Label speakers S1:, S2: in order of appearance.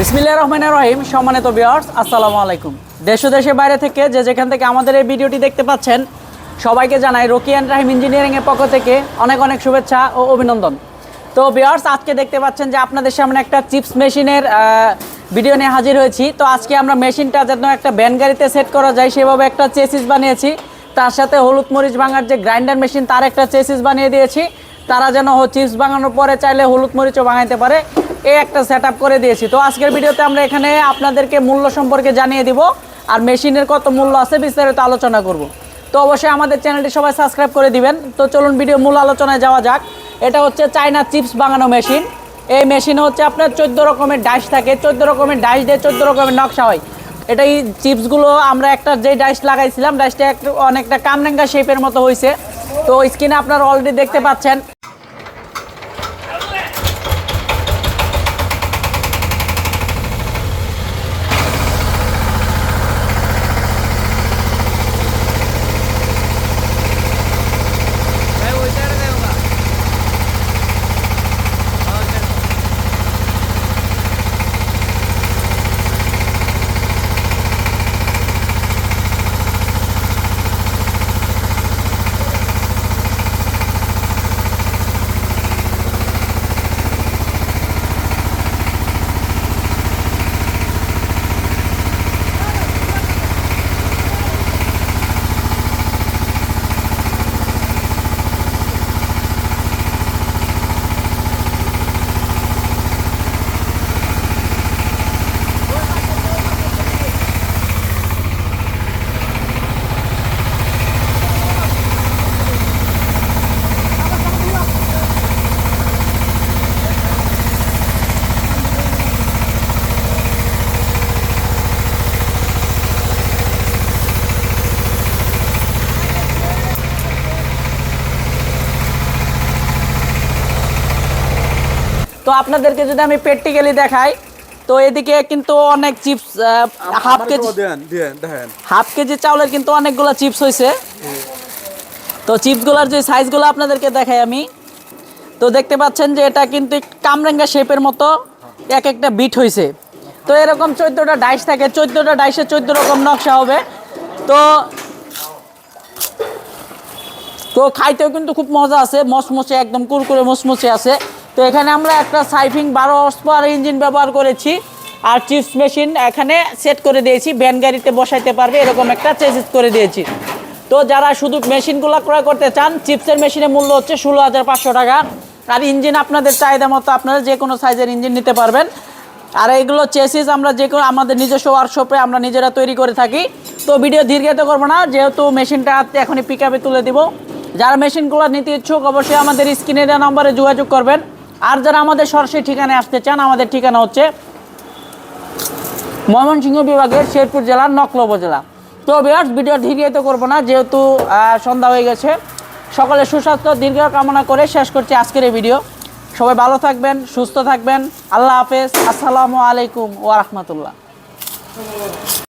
S1: বিসমিল্লাহ রহমানের রহিম, সম্মানিত বিয়ার্স আসসালামু আলাইকুম। দেশ দেশের বাইরে থেকে যে যেখান থেকে আমাদের এই ভিডিওটি দেখতে পাচ্ছেন, সবাইকে জানাই রকি অ্যান্ড রাহিম ইঞ্জিনিয়ারিংয়ের পক্ষ থেকে অনেক অনেক শুভেচ্ছা ও অভিনন্দন। তো বিয়ার্স আজকে দেখতে পাচ্ছেন যে আপনাদের সামনে একটা চিপস মেশিনের ভিডিও নিয়ে হাজির হয়েছি। তো আজকে আমরা মেশিনটা যেন একটা ব্যান গাড়িতে সেট করা যায়, সেভাবে একটা চেসিস বানিয়েছি। তার সাথে হলুদ মরিচ ভাঙার যে গ্রাইন্ডার মেশিন তার একটা চেসিস বানিয়ে দিয়েছি। তারা যেন চিপস ভাঙানোর পরে চাইলে হলুদ মরিচও ভাঙাইতে পারে। এই একটা সেট করে দিয়েছি। তো আজকের ভিডিওতে আমরা এখানে আপনাদেরকে মূল্য সম্পর্কে জানিয়ে দিব আর মেশিনের কত মূল্য আছে বিস্তারিত আলোচনা করব। তো অবশ্যই আমাদের চ্যানেলটি সবাই সাবস্ক্রাইব করে দিবেন। তো চলুন ভিডিও মূল আলোচনায় যাওয়া যাক। এটা হচ্ছে চায়না চিপস বানানো মেশিন। এই মেশিনে হচ্ছে আপনার চোদ্দ রকমের ডাইস থাকে। চোদ্দ রকমের ডাইস দিয়ে চোদ্দ রকমের নকশা হয়। এটা এই চিপসগুলো আমরা একটা যে ডাইস লাগাইছিলাম ডাইসটা একটু অনেকটা কামরাঙ্গা শেপের মতো হয়েছে তো স্ক্রিনে আপনারা অলরেডি দেখতে পাচ্ছেন। তো আপনাদেরকে যদি আমি প্র্যাকটিক্যালি দেখাই তো এদিকে কিন্তু অনেক chips half KG half KG চাউলের কিন্তু অনেকগুলো চিপস হয়েছে তো চিপসগুলোর যে সাইজগুলো আপনাদেরকে দেখাই আমি। তো দেখতে পাচ্ছেন যে এটা কিন্তু কামরাঙ্গা শেপের মতো এক একটা বিট হয়েছে তো এরকম চোদ্দোটা ডাইস থাকে চোদ্দোটা ডাইসে চোদ্দ রকম নকশা হবে। তো তো খাইতেও কিন্তু খুব মজা আছে মসমসে একদম কুরকুরে মসমসে আছে। তো এখানে আমরা একটা সাইফিং বারো হর্স পাওয়ার ইঞ্জিন ব্যবহার করেছি আর চিপস মেশিন এখানে সেট করে দিয়েছি ভ্যান গাড়িতে বসাইতে পারবে, এরকম একটা চেসিস করে দিয়েছি। তো যারা শুধু মেশিনগুলো ক্রয় করতে চান চিপসের মেশিনের মূল্য হচ্ছে ষোলো হাজার পাঁচশো টাকা। আর ইঞ্জিন আপনাদের চাহিদা মতো আপনারা যে কোনো সাইজের ইঞ্জিন নিতে পারবেন। আর এইগুলো চেসিস আমরা যে কোনো, আমাদের নিজস্ব ওয়ার্কশপে আমরা নিজেরা তৈরি করে থাকি। তো ভিডিও দীর্ঘায়িত করব না, যেহেতু মেশিনটা এখনই পিক তুলে দিব। যারা মেশিনগুলো নিতে ইচ্ছুক, অবশ্যই আমাদের স্ক্রিনে দেওয়া নম্বরে যোগাযোগ করবেন। আর যারা আমাদের সরাসরি ঠিকানায় আসতে চান, আমাদের ঠিকানা হচ্ছে ময়মনসিংহ বিভাগের শেরপুর জেলার নকল উপজেলা। তো বিয়ার্স ভিডিও দীর্ঘায়িত করব না, যেহেতু সন্ধ্যা হয়ে গেছে। সকলে সুস্বাস্থ্য, দীর্ঘ কামনা করে শেষ করছি আজকের এই ভিডিও। সবাই ভালো থাকবেন, সুস্থ থাকবেন। আল্লাহ হাফেজ। আসসালামু আলাইকুম ওয়া রাহমাতুল্লাহ।